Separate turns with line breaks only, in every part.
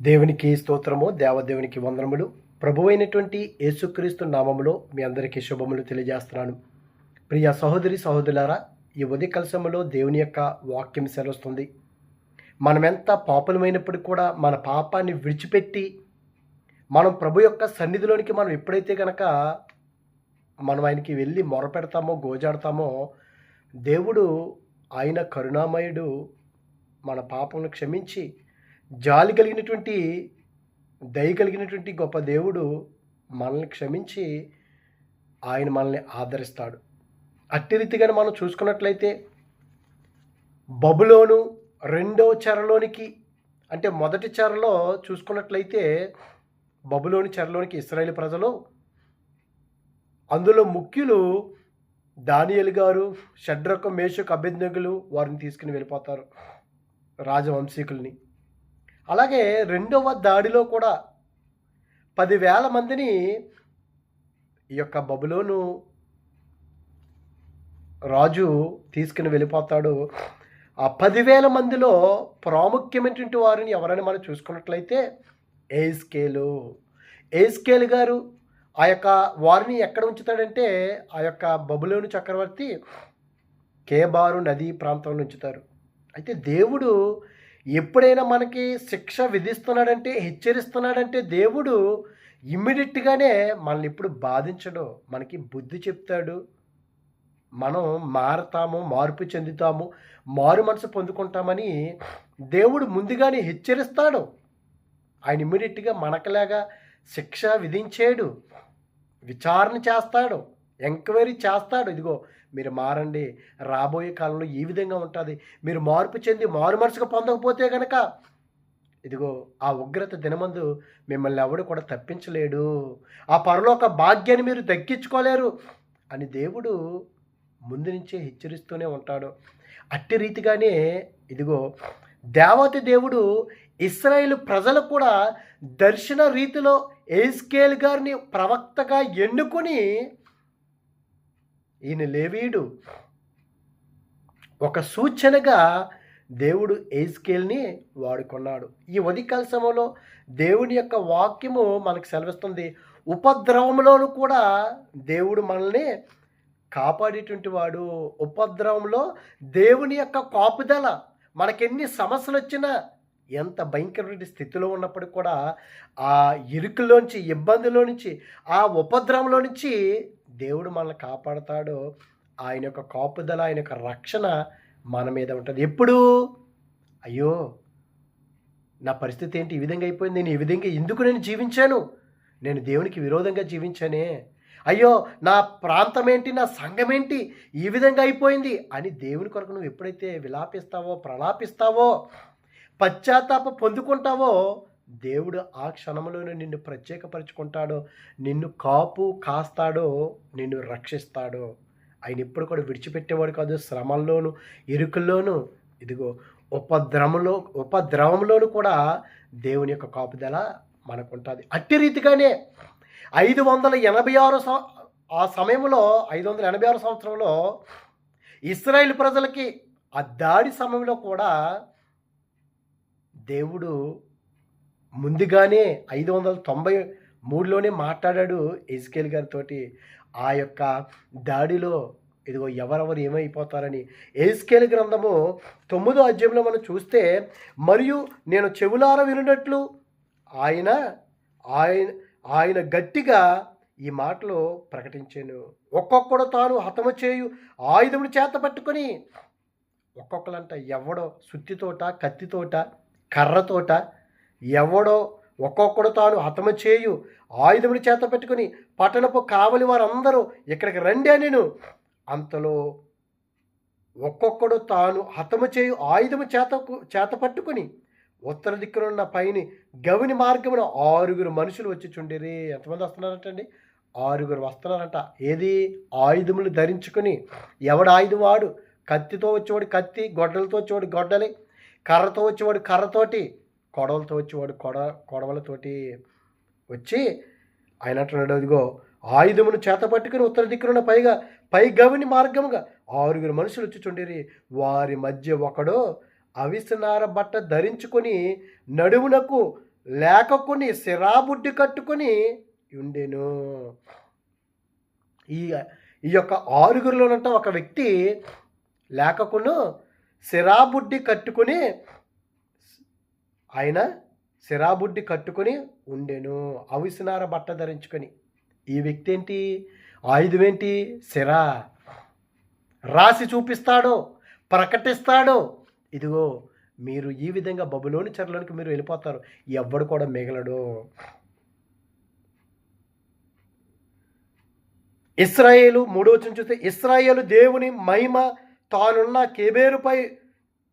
దేవునికి స్తోత్రము దేవదేవునికి వందనములు. ప్రభువైనటువంటి యేసుక్రీస్తు నామములో మీ అందరికీ శుభములు తెలియజేస్తున్నాను. ప్రియ సహోదరి సహోదరులారా ఈ ఉదయ కలశములో దేవుని యొక్క వాక్యం సెలవుస్తుంది. మనమెంత పాపులమైనప్పుడు కూడా మన పాపాన్ని విడిచిపెట్టి మనం ప్రభు యొక్క సన్నిధిలోనికి మనం ఎప్పుడైతే కనుక మనం ఆయనకి వెళ్ళి మొరపెడతామో గోజాడతామో దేవుడు ఆయన కరుణామయుడు మన పాపమును క్షమించి జాలి కలిగినటువంటి దయ కలిగినటువంటి గొప్ప దేవుడు మనల్ని క్షమించి ఆయన మనల్ని ఆదరిస్తాడు. అట్టి రీతిగానే మనం చూసుకున్నట్లయితే బబులోను రెండవ చెరలోనికి అంటే మొదటి చెరలో చూసుకున్నట్లయితే బబులోని చెరలోనికి ఇస్రాయేల్ ప్రజలు అందులో ముఖ్యులు దానియలు గారు షడ్రక మేషకు అభ్యర్థకులు వారిని తీసుకుని వెళ్ళిపోతారు రాజవంశీకుల్ని. అలాగే రెండవ దాడిలో కూడా పదివేల మందిని ఈ యొక్క బబులోను రాజు తీసుకుని వెళ్ళిపోతాడు. ఆ పదివేల మందిలో ప్రాముఖ్యమైనటువంటి వారిని ఎవరైనా మనం చూసుకున్నట్లయితే ఏస్కేలు. ఏస్కేల్ గారు ఆ యొక్క వారిని ఎక్కడ ఉంచుతాడంటే ఆ యొక్క బబులోను చక్రవర్తి కేబారు నదీ ప్రాంతంలో ఉంచుతారు. అయితే దేవుడు ఎప్పుడైనా మనకి శిక్ష విధిస్తున్నాడంటే హెచ్చరిస్తున్నాడంటే దేవుడు ఇమ్మీడియట్గానే మనల్ని ఇప్పుడు బాధించడు. మనకి బుద్ధి చెప్తాడు. మనం మారతాము మార్పు చెందుతాము మారు మనసు పొందుకుంటామని దేవుడు ముందుగానే హెచ్చరిస్తాడు. ఆయన ఇమ్మీడియట్గా మనకలాగా శిక్ష విధించేడు. విచారణ చేస్తాడు. ఎంక్వైరీ చేస్తాడు. ఇదిగో మీరు మారండి. రాబోయే కాలంలో ఈ విధంగా ఉంటుంది. మీరు మార్పు చెంది మారు మనసుకు పొందకపోతే కనుక ఇదిగో ఆ ఉగ్రత దినమందు మిమ్మల్ని ఎవడు కూడా తప్పించలేడు. ఆ పరలోక భాగ్యాన్ని మీరు దక్కించుకోలేరు అని దేవుడు ముందు నుంచే హెచ్చరిస్తూనే ఉంటాడు. అట్టి రీతిగానే ఇదిగో దేవతి దేవుడు ఇస్రాయేల్ ప్రజలు కూడా దర్శన రీతిలో ఏస్కేల్ గారిని ప్రవక్తగా ఎన్నుకొని ఈయన లేవీయుడు. ఒక సూచనగా దేవుడు ఏజ్కేల్ని వాడుకున్నాడు. ఈ ఉదయకాల సమయంలో దేవుని యొక్క వాక్యము మనకు సెలవిస్తుంది. ఉపద్రవంలోనూ కూడా దేవుడు మనల్ని కాపాడేటువంటి వాడు. ఉపద్రవంలో దేవుని యొక్క కాపుదల. మనకెన్ని సమస్యలు వచ్చినా ఎంత భయంకరమైన స్థితిలో ఉన్నప్పటికీ కూడా ఆ ఇరుకులోంచి ఇబ్బందిలో నుంచి ఆ ఉపద్రవంలో నుంచి దేవుడు మనల్ని కాపాడతాడు ఆయన యొక్క కాపుదల ఆయన యొక్క రక్షణ మన మీద ఉంటుంది. ఎప్పుడు? అయ్యో నా పరిస్థితి ఏంటి? ఈ విధంగా అయిపోయింది. నేను ఈ విధంగా ఎందుకు నేను జీవించాను? నేను దేవునికి విరోధంగా జీవించానే. అయ్యో నా ప్రాంతం ఏంటి? నా సంఘం ఏంటి? ఈ విధంగా అయిపోయింది అని దేవుని కొరకు నువ్వు ఎప్పుడైతే విలాపిస్తావో ప్రలాపిస్తావో పశ్చాత్తాప పొందుకుంటావో దేవుడు ఆ క్షణంలోనే నిన్ను ప్రత్యేకపరుచుకుంటాడో నిన్ను కాపు కాస్తాడో నిన్ను రక్షిస్తాడో. ఆయన ఎప్పుడు కూడా విడిచిపెట్టేవాడు కాదు. శ్రమల్లోను ఇరుకుల్లోను. ఇదిగో ఉపద్రవంలో ఉపద్రవంలోను కూడా దేవుని యొక్క కాపుదల మనకు ఉంటుంది అట్టి రీతిగానే ఐదు వందల ఎనభై ఆరు ఆ సమయంలో ఐదు వందల ఎనభై ఆరు సంవత్సరంలో ఇస్రాయేల్ ప్రజలకి ఆ దాడి సమయంలో కూడా దేవుడు ముందుగానే ఐదు వందల తొంభై మూడులోనే మాట్లాడాడు ఎజ్కేల్ గారితో ఆ యొక్క దాడిలో ఇదిగో ఎవరెవరు ఏమైపోతారని. ఏస్కేల్ గ్రంథము తొమ్మిదో అధ్యాయంలో మనం చూస్తే మరియు నేను చెవులార వినున్నట్లు ఆయన ఆయన ఆయన గట్టిగా ఈ మాటలు ప్రకటించాను. ఒక్కొక్కడు తాను హతము చేయు ఆయుధముని చేత పట్టుకొని ఒక్కొక్కలంట ఎవడో సుత్తితోట కత్తితోట కర్రతోట ఎవడో ఒక్కొక్కడు తాను హతము చేయు. ఆయుధముడి చేత పెట్టుకుని పట్టణపు కావలి వారందరూ ఇక్కడికి రండి నేను అంతలో ఒక్కొక్కడు తాను హతము చేయు ఆయుధము చేత చేత పట్టుకుని ఉత్తర దిక్కునున్న పైని గవిని మార్గమున ఆరుగురు మనుషులు వచ్చి చుండిరి. ఎంతమంది వస్తున్నారంటండి? ఆరుగురు వస్తున్నారట. ఏది? ఆయుధములు ధరించుకుని ఎవడు ఆయుధం వాడు కత్తితో వచ్చేవాడు కత్తి గొడ్డలతో వచ్చేవాడు గొడ్డలి కర్రతో వచ్చేవాడు కర్రతోటి కొడవలతో వచ్చేవాడు కొడ కొడవలతోటి వచ్చి ఆయన అంటున్నాడు అదిగో ఆయుధమును చేత పట్టుకుని ఉత్తర దిక్కున పైగా పై గవిని మార్గముగా ఆరుగురు మనుషులు వచ్చి వారి మధ్య ఒకడు అవిసనార బట్ట ధరించుకొని నడుమునకు లేఖకుని సిరాబుడ్డి కట్టుకొని ఉండేను. ఈ ఈ యొక్క ఆరుగురిలోనంట ఒక వ్యక్తి లేఖకును సిరాబుడ్డి కట్టుకొని ఆయన సిరాబుడ్డి కట్టుకొని ఉండెను. అవిసినార బట్ట ధరించుకొని. ఈ వ్యక్తి ఏంటి ఆయుధం ఏంటి సిరా. రాసి చూపిస్తాడు? ప్రకటిస్తాడు? ఇదిగో మీరు ఈ విధంగా బబులోని చెరలోనికి మీరు వెళ్ళిపోతారు. ఎవ్వడు కూడా మిగలడు. ఇస్రాయేలు మూడో చూస్తే ఇస్రాయేలు దేవుని మహిమ తానున్న కేబేరుపై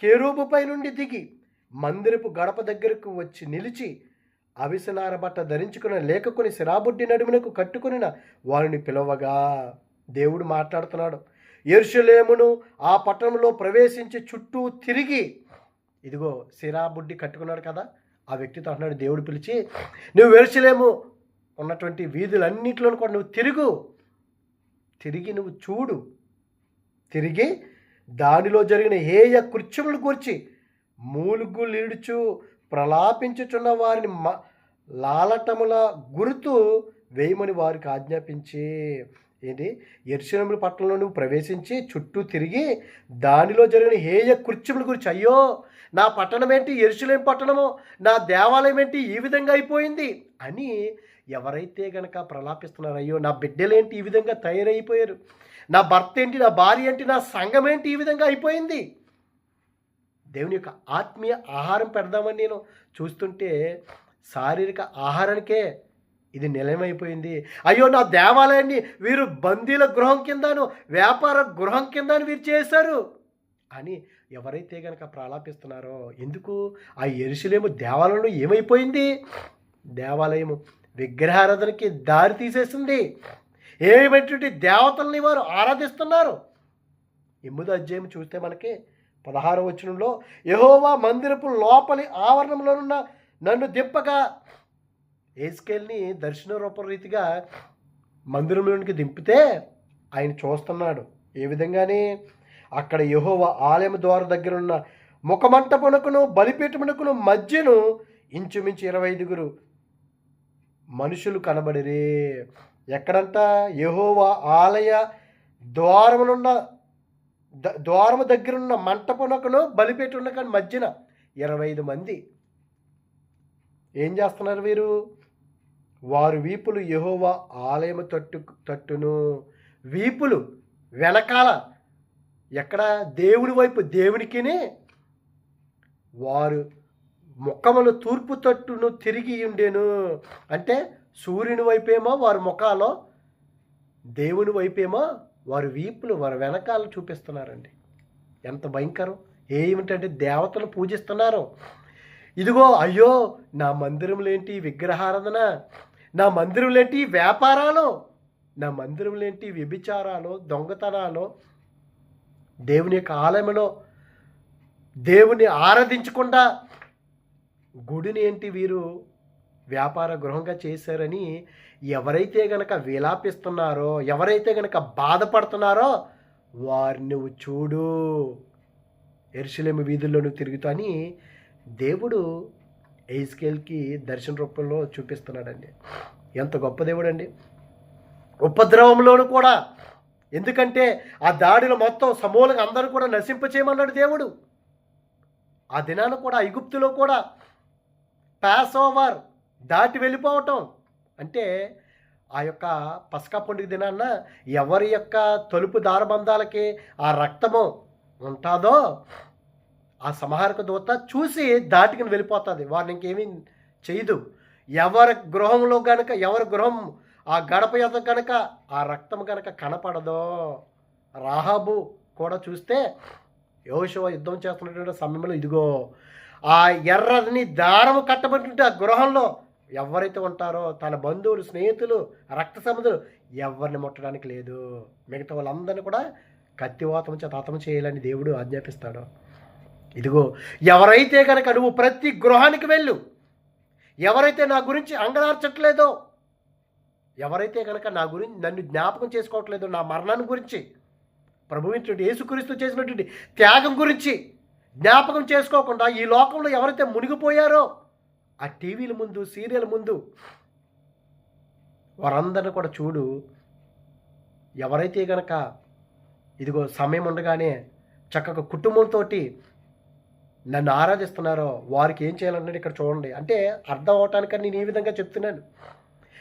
కేరూపుపై నుండి దిగి మందిరపు గడప దగ్గరకు వచ్చి నిలిచి అవిసనార బట్ట ధరించుకున్న లేఖకుని సిరాబుడ్డి నడుమునకు కట్టుకునిన వారిని పిలవగా దేవుడు మాట్లాడుతున్నాడు ఎరుషలేమును ఆ పట్టణంలో ప్రవేశించి చుట్టూ తిరిగి. ఇదిగో సిరాబుడ్డి కట్టుకున్నాడు కదా ఆ వ్యక్తితో అంటున్నాడు దేవుడు పిలిచి నువ్వు ఎరుషులేము ఉన్నటువంటి వీధులన్నింటిలోనూ కూడా నువ్వు తిరుగు తిరిగి నువ్వు చూడు తిరిగి దానిలో జరిగిన హేయ కృత్యములు గురించి మూలుగులీడుచు ప్రలాపించుచున్న వారిని మ లాలటముల గుర్తు వేయమని వారికి ఆజ్ఞాపించి ఏంటి? ఎరుశనముల పట్టణంలో నువ్వు ప్రవేశించి చుట్టూ తిరిగి దానిలో జరిగిన హేయ కృత్యముల గురించి అయ్యో నా పట్టణం ఏంటి? ఎరుశలేం పట్టణము నా దేవాలయం ఏంటి? ఈ విధంగా అయిపోయింది అని ఎవరైతే గనక ప్రలాపిస్తున్నారు అయ్యో నా బిడ్డలేంటి ఈ విధంగా తయారైపోయారు. నా భర్త ఏంటి? నా భార్య ఏంటి? నా సంఘం ఏంటి? ఈ విధంగా అయిపోయింది. దేవుని యొక్క ఆత్మీయ ఆహారం పెడదామని నేను చూస్తుంటే శారీరక ఆహారానికే ఇది నిలయమైపోయింది. అయ్యో నా దేవాలయాన్ని వీరు బందీల గృహం కిందను వ్యాపార గృహం కిందను వీరు చేశారు అని ఎవరైతే కనుక ప్రాలాపిస్తున్నారో ఎందుకు? ఆ ఎరుసలేము దేవాలయంలో ఏమైపోయింది? దేవాలయము విగ్రహారాధనకి దారి తీసేసింది. ఏమైనటువంటి దేవతల్ని వారు ఆరాధిస్తున్నారు? ఎనిమిదో అధ్యాయం చూస్తే మనకి పదహారవ వచనంలో యహోవా మందిరపు లోపలి ఆవరణంలోనున్న నన్ను దింపగా ఏస్కేల్ని దర్శన రూపరీతిగా మందిరంలోనికి దింపితే ఆయన చూస్తున్నాడు. ఏ విధంగానే అక్కడ యహోవ ఆలయం ద్వార దగ్గర ఉన్న ముఖమంటపునకును బలిపీఠమునకును మధ్యను ఇంచుమించు ఇరవై ఐదుగురు మనుషులు కనబడిరే. ఎక్కడంట యహోవా ఆలయ ద్వారమునున్న ద- ద్వారము దగ్గరున్న మంటపునకును బలిపేటున్న కానీ మధ్యన ఇరవై ఐదు మంది. ఏం చేస్తున్నారు వీరు? వారు వీపులు యహోవా ఆలయము తట్టు తట్టును. వీపులు వెనకాల ఎక్కడ? దేవుడి వైపు దేవునికినే. వారు ముఖములు తూర్పు తట్టును తిరిగి ఉండేను. అంటే సూర్యుని వైపేమో వారి ముఖాలో దేవుని వైపేమో వారి వీపులు వారి వెనకాల చూపిస్తున్నారండి. ఎంత భయంకరం. ఏమిటంటే దేవతలు పూజిస్తున్నారు. ఇదిగో అయ్యో నా మందిరంలేంటి విగ్రహారాధన? నా మందిరంలేంటి వ్యాపారాలు? నా మందిరంలేంటి వ్యభిచారాలు దొంగతనాలు? దేవుని యొక్క ఆలయంలో దేవుని ఆరాధించకుండా గుడిని ఏంటి వీరు వ్యాపార గృహంగా చేశారని ఎవరైతే గనక విలాపిస్తున్నారో ఎవరైతే గనక బాధపడుతున్నారో వారిని నువ్వు చూడు. ఎరుసలేమి వీధుల్లో నువ్వు అని దేవుడు ఎయిస్కేల్కి దర్శన రూపంలో చూపిస్తున్నాడండి. ఎంత గొప్ప దేవుడు అండి ఉపద్రవంలోను కూడా. ఎందుకంటే ఆ దాడిలో మొత్తం సమూలంగా అందరూ కూడా నశింపచేయమన్నాడు దేవుడు. ఆ దినాన కూడా ఐగుప్తులో కూడా. పాస్ ఓవర్ దాటి వెళ్ళిపోవటం. అంటే ఆ యొక్క పసకా పండుగ దినాన్న ఎవరి యొక్క తలుపు దారబంధాలకి ఆ రక్తము ఉంటుందో ఆ సంహారక దూత చూసి దాటికి వెళ్ళిపోతుంది. వారిని ఇంకేమీ చేయదు. ఎవరి గృహంలో గనక ఎవరి గృహం ఆ గడప యొక్క కనుక ఆ రక్తం కనుక కనపడదో రాహాబు కూడా చూస్తే యోశువ యుద్ధం చేస్తున్నటువంటి సమయంలో ఇదిగో ఆ ఎర్రని దారము కట్టబడి ఆ గృహంలో ఎవరైతే ఉంటారో తన బంధువులు స్నేహితులు రక్త సంబంధులు ఎవరిని ముట్టడానికి లేదు. మిగతా వాళ్ళందరినీ కూడా కత్తివాతం చేత హతం చేయాలని దేవుడు ఆజ్ఞాపిస్తాడు. ఇదిగో ఎవరైతే కనుక నువ్వు ప్రతి గృహానికి వెళ్ళు ఎవరైతే నా గురించి అంగనార్చట్లేదో ఎవరైతే కనుక నా గురించి నన్ను జ్ఞాపకం చేసుకోవట్లేదో నా మరణాన్ని గురించి ప్రభుత్వ యేసుక్రీస్తు చేసినటువంటి త్యాగం గురించి జ్ఞాపకం చేసుకోకుండా ఈ లోకంలో ఎవరైతే మునిగిపోయారో ఆ టీవీల ముందు సీరియల్ ముందు వారందరిని కూడా చూడు. ఎవరైతే గనక ఇదిగో సమయం ఉండగానే చక్కగా కుటుంబంతో నన్ను ఆరాధిస్తున్నారో వారికి ఏం చేయాలన్నది ఇక్కడ చూడండి. అంటే అర్థం అవటానికని నేను ఈ విధంగా చెప్తున్నాను.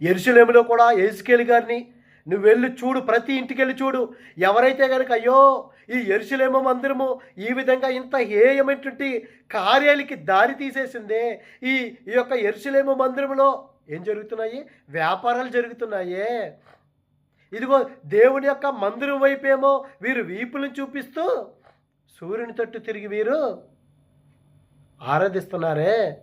ఎరుసలేములో కూడా ఏసుకేలి గారిని నువ్వు వెళ్ళి చూడు ప్రతి ఇంటికి వెళ్ళి చూడు. ఎవరైతే కనుక అయ్యో ఈ ఎరుసలేమ మందిరము ఈ విధంగా ఇంత హేయమైనటువంటి కార్యాలకి దారి తీసేసిందే. ఈ ఈ యొక్క ఎరుసలేమ మందిరములో ఏం జరుగుతున్నాయి? వ్యాపారాలు జరుగుతున్నాయే. ఇదిగో దేవుని యొక్క మందిరం వైపేమో వీరు వీపులను చూపిస్తూ సూర్యుని తట్టు తిరిగి వీరు ఆరాధిస్తున్నారే.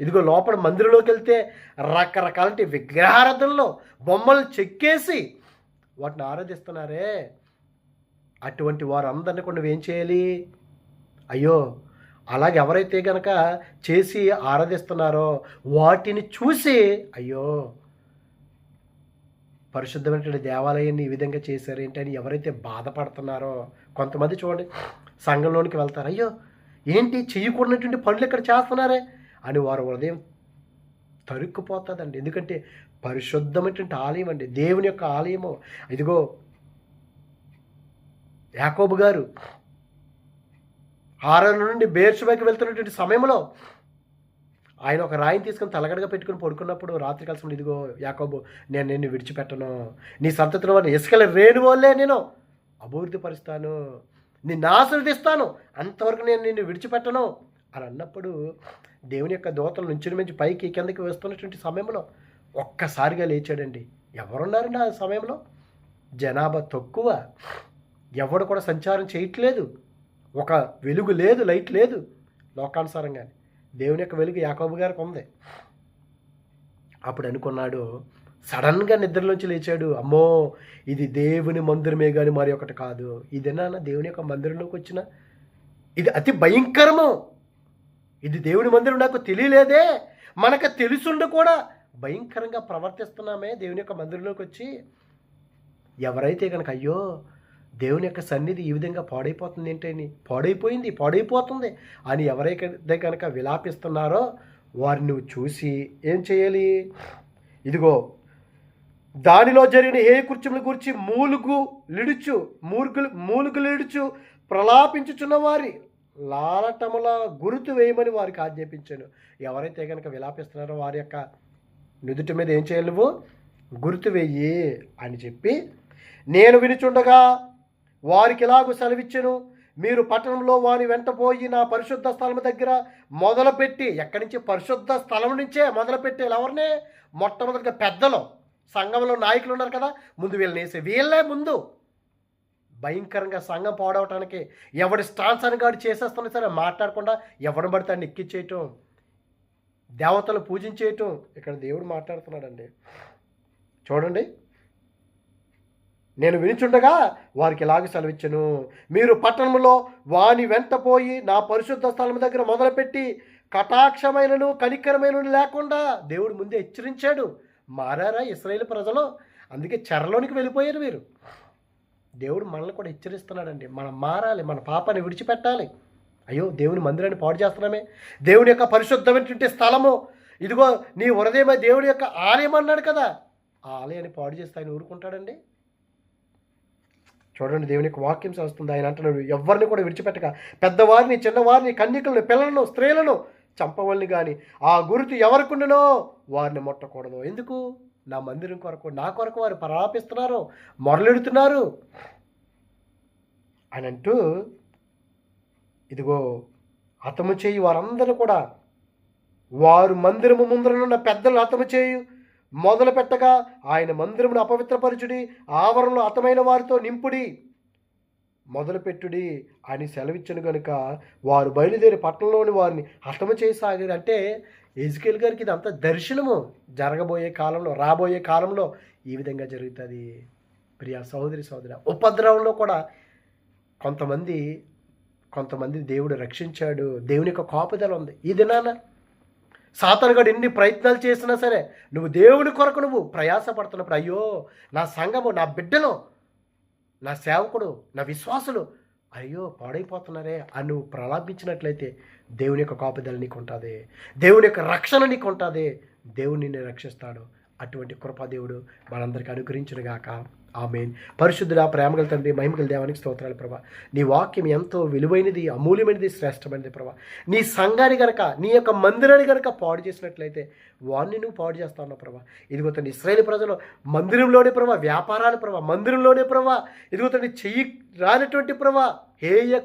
ఇదిగో లోపల మందిరంలోకి వెళ్తే రకరకాల విగ్రహారాధనలో బొమ్మలు చెక్కేసి వాటిని ఆరాధిస్తున్నారే. అటువంటి వారందరినీ కూడా నువ్వేం చేయాలి? అయ్యో అలాగే ఎవరైతే గనక చేసి ఆరాధిస్తున్నారో వాటిని చూసి అయ్యో పరిశుద్ధమైనటువంటి దేవాలయాన్ని ఈ విధంగా చేశారు ఏంటని ఎవరైతే బాధపడుతున్నారో కొంతమంది చూడండి సంఘంలోనికి వెళ్తారు. అయ్యో ఏంటి చేయకూడనటువంటి పనులు ఇక్కడ చేస్తున్నారే అని వారు ఉదయం తరుక్కుపోతుందండి. ఎందుకంటే పరిశుద్ధమైనటువంటి ఆలయం అండి. దేవుని యొక్క ఆలయము. ఇదిగో యాకోబు గారు హారన్ నుండి బేర్షుబాకి వెళ్తున్నటువంటి సమయంలో ఆయన ఒక రాయిని తీసుకొని తలగడగా పెట్టుకుని పడుకున్నప్పుడు రాత్రి కలిసి ఇదిగో యాకోబు నేను నిన్ను విడిచిపెట్టను. నీ సంతతిలో వాడిని ఇసుకల రేణు వల్లే నేను అభివృద్ధి పరుస్తాను. నిన్ను ఆశీర్వదిస్తాను అంతవరకు నేను నిన్ను విడిచిపెట్టను. అని అన్నప్పుడు దేవుని యొక్క దోతలు నుంచి మించి పైకి కిందకి వస్తున్నటువంటి సమయంలో ఒక్కసారిగా లేచాడండి. ఎవరున్నారండి ఆ సమయంలో? జనాభా తక్కువ. ఎవడు కూడా సంచారం చేయట్లేదు. ఒక వెలుగు లేదు లైట్ లేదు. లోకానుసారంగానే. దేవుని యొక్క వెలుగు యాకోబు గారికి ఉంది. అప్పుడు అనుకున్నాడు సడన్గా నిద్రలోంచి లేచాడు. అమ్మో ఇది దేవుని మందిరమే కానీ మరి ఒకటి కాదు. ఇదేనా దేవుని యొక్క మందిరంలోకి వచ్చిన. ఇది అతి భయంకరము. ఇది దేవుని మందిరం నాకు తెలియలేదే. మనకు తెలుసుండి కూడా భయంకరంగా ప్రవర్తిస్తున్నామే దేవుని యొక్క మందిరంలోకి వచ్చి. ఎవరైతే కనుక అయ్యో దేవుని యొక్క సన్నిధి ఈ విధంగా పాడైపోతుంది ఏంటని? పాడైపోయింది పాడైపోతుంది. అని ఎవరైతే కనుక విలాపిస్తున్నారో వారిని నువ్వు చూసి ఏం చేయాలి? ఇదిగో దానిలో జరిగిన ఏ కృత్యముల గురించి మూలుగు లిడుచు మూర్గులు మూలుగు లిడుచు ప్రలాపించుచున్న వారి లాలటముల గురుతు వేయమని వారికి ఆజ్ఞాపించాను. ఎవరైతే కనుక విలాపిస్తున్నారో వారి యొక్క నుదుటి మీద ఏం చేయాలి నువ్వు? గుర్తు వెయ్యి అని చెప్పి నేను వినుచుండగా వారికి ఇలాగూ సెలవిచ్చెను? మీరు పట్టణంలో వాని వెంట పోయి నా పరిశుద్ధ స్థలం దగ్గర మొదలుపెట్టి ఎక్కడి నుంచి? పరిశుద్ధ స్థలం నుంచే మొదలుపెట్టే ఎవరినే? మొట్టమొదటిగా పెద్దలు. సంఘంలో నాయకులు ఉన్నారు కదా ముందు వీళ్ళని వేసే. వీళ్ళే ముందు. భయంకరంగా సంఘం పాడవటానికి ఎవడి స్టాన్సర్ అని గాడు చేసేస్తున్నా సరే మాట్లాడకుండా ఎవరిని పడితే ఆయన ఎక్కిచ్చేయటం దేవతలు పూజించేయటం ఇక్కడ దేవుడు మాట్లాడుతున్నాడండి. చూడండి. నేను వినిచుండగా వారికి ఇలాగ సెలవిచ్చను? మీరు పట్టణంలో వాని వెంట పోయి నా పరిశుద్ధ స్థలం దగ్గర మొదలుపెట్టి కటాక్షమైనను కనికరమైనను లేకుండా దేవుడు ముందే హెచ్చరించాడు. మారారా ఇస్రాయేల్ ప్రజలు? అందుకే చెరలోనికి వెళ్ళిపోయారు వీరు. దేవుడు మనల్ని కూడా హెచ్చరిస్తున్నాడండి. మనం మారాలి మన పాపాన్ని విడిచిపెట్టాలి. అయ్యో దేవుని మందిరాన్ని పాడు చేస్తున్నామే. దేవుని యొక్క పరిశుద్ధమైనటువంటి స్థలము. ఇదిగో నీ హృదయమే దేవుని యొక్క ఆలయం అన్నాడు కదా. ఆ ఆలయాన్ని పాడు చేస్తే ఆయన ఊరుకుంటాడండి. చూడండి దేవునికి వాక్యం చేస్తుంది ఆయన అంటున్నాడు ఎవరిని కూడా విడిచిపెట్టక. పెద్దవారిని చిన్నవారిని కన్యకులను పిల్లలను స్త్రీలను చంపవల్ని కానీ ఆ గురుతు ఎవరికుండనో వారిని ముట్టకూడదు. ఎందుకు? నా మందిరం కొరకు నా కొరకు వారు పరాపిస్తున్నారు మొరలెడుతున్నారు. అని అంటూ ఇదిగో హతము చేయి వారందరూ కూడా. వారు మందిరము ముందరనున్న పెద్దలు హతము చేయు మొదలు పెట్టగా ఆయన మందిరమును అపవిత్రపరచుడి ఆవరణలో హతమైన వారితో నింపుడి. మొదలుపెట్టుడి అని సెలవిచ్చను గనుక వారు బయలుదేరి పట్టణంలోని వారిని హతము చేయసాగారు అంటే ఎజ్కేల్ గారికి ఇదంతా దర్శనము. జరగబోయే కాలంలో రాబోయే కాలంలో ఈ విధంగా జరుగుతుంది. ప్రియా సహోదరి సహోదరి ఉపద్రవంలో కూడా కొంతమంది కొంతమంది దేవుడు రక్షించాడు. దేవుని యొక్క కోపదల ఉంది. ఈ దినాన సాతనుగాడు ఎన్ని ప్రయత్నాలు చేసినా సరే నువ్వు దేవుని కొరకు నువ్వు ప్రయాసపడుతున్నప్పుడు అయ్యో నా సంఘము నా బిడ్డలు నా సేవకుడు నా విశ్వాసులు అయ్యో పాడైపోతున్నారే అని నువ్వు ప్రలాపించినట్లయితే దేవుని యొక్క కాపుదల నీకు ఉంటుంది దేవుని యొక్క రక్షణ నీకు ఉంటుంది దేవుడు నిన్ను రక్షిస్తాడు. అటువంటి కృపాదేవుడు మనందరికీ అనుగ్రహించునుగాక. ఆమెన్. పరిశుద్ధుల ప్రేమగల తండ్రి మహిమగల దేవానికి స్తోత్రాలు ప్రభా. నీ వాక్యం ఎంతో విలువైనది అమూల్యమైనది శ్రేష్టమైనది ప్రభా. నీ సంఘాన్ని గనక నీ యొక్క మందిరాన్ని గనక పాడు చేసినట్లయితే వాడిని నువ్వు పాడు చేస్తా ఉన్నావు ప్రభా. ఇదిగో తండ్రి ఇస్రాయేల్ ప్రజలు మందిరంలోనే ప్రభా వ్యాపారాలు ప్రభా మందిరంలోనే ప్రభా. ఇదిగో తండ్రి చెయ్యి రానటువంటి ప్రభా హేయ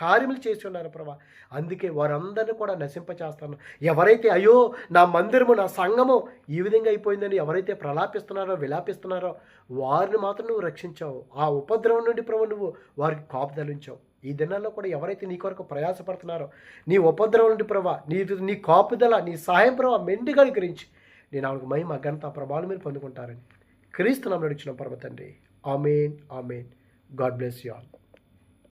కార్యములు చేసి ఉన్నారు ప్రభా. అందుకే వారందరిని కూడా నశింపచేస్తాను. ఎవరైతే అయ్యో నా మందిరము నా సంఘము ఈ విధంగా అయిపోయిందని ఎవరైతే ప్రలాపిస్తున్నారో విలాపిస్తున్నారో వారిని మాత్రం నువ్వు రక్షించావు. ఆ ఉపద్రవం నుండి ప్రభు నువ్వు వారికి కాపుదలించావు ఈ దినాల్లో కూడా ఎవరైతే నీ కొరకు ప్రయాసపడుతున్నారో నీ ఉపద్రవం నుండి ప్రభా నీ నీ కాపుదల నీ సహాయం ప్రభా మెండుగా అనుగ్రహించి నేను ఆవిడకు మహిమ ఘనత ప్రభావం మీరు పొందుకుంటారని క్రీస్తు నమ్మ నడిచిన పరమ తండ్రి. Amen amen. God bless you all.